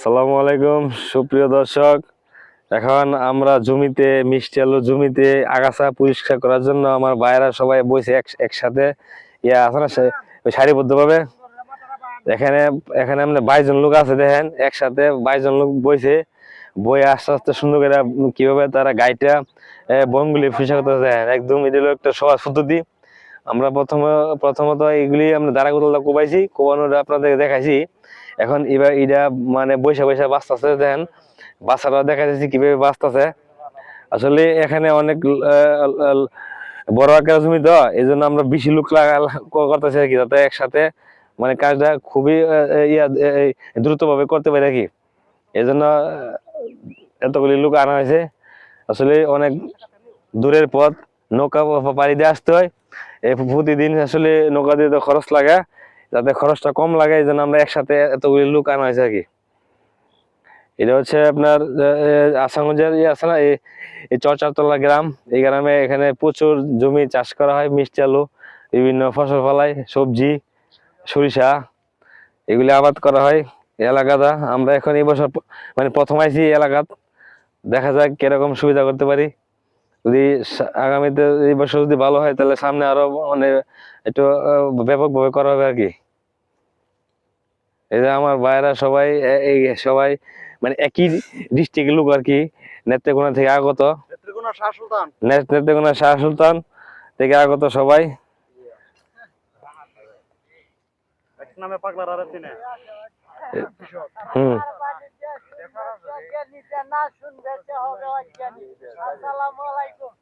আসসালামু আলাইকুম, সুপ্রিয় দর্শক। এখন আমরা জমিতে, মিষ্টি আলু জমিতে আগাছা পরিষ্কার করার জন্য আমার ভাইয়েরা সবাই বসে এক একসাথে ইয়া আছে না সারিবদ্ধভাবে। এখানে এখানে আমরা বাইশজন লোক আছে, দেখেন, একসাথে বাইশজন লোক বইছে বই আস্তে আস্তে সুন্দর করে কীভাবে তারা গাইটা বনগুলি পরিষ্কার করতে দেখেন, একদম এটা একটা সহজ পদ্ধতি। আমরা প্রথমে, প্রথমত এগুলি আমরা দাঁড়া কোবাইছি কোবানোটা আপনাদের দেখাইছি। এখন এবার এটা মানে বৈশা বৈশা বাঁচতেছে, দেখেন। বাচ্চারা দেখা যাচ্ছে কীভাবে বাঁচতেছে। আসলে এখানে অনেক বড় আকার জমি তো এই জন্য আমরা বেশি লোক লাগা করতেছি আর কি, যাতে একসাথে মানে কাজটা খুবই ইয়া দ্রুত ভাবে করতে পারি আর কি। এই জন্য এতগুলি লোক আনা হয়েছে। আসলে অনেক দূরের পথ। নৌকা পাড়ি দিয়ে আসতে হয়। প্রতিদিন আসলে নৌকা দিয়ে তো খরচ লাগে। যাতে খরচটা কম লাগে, এই জন্য আমরা একসাথে এতগুলি লোক আনা হয়েছে আর কি। এটা হচ্ছে আপনার আসামগঞ্জের ইয়ে আছে না এই চরচারতলা গ্রাম। এই গ্রামে এখানে প্রচুর জমি চাষ করা হয়, মিষ্টি আলু, বিভিন্ন ফসল ফলাই সবজি, সরিষা, এগুলি আবাদ করা হয় এলাকাটা। আমরা এখন এই বছর মানে প্রথম আইছি এলাকাত। দেখা যাক কীরকম সুবিধা করতে পারি। যদি আগামীতে এই বছর যদি ভালো হয় তাহলে সামনে আরও মানে একটু ব্যাপকভাবে করা হবে আর কি। এই যে আমার ভাইয়েরা সবাই এই সবাই মানে একই ডিস্ট্রিক্টের লোক আর কি নেত্রকোনা থেকে আগত। নেত্রকোনা শাহ সুলতান। নে- শাহ সুলতান থেকে আগত সবাই। হুম। না শুনবে সে হবে অজ্ঞানী আসসালামু আলাইকুম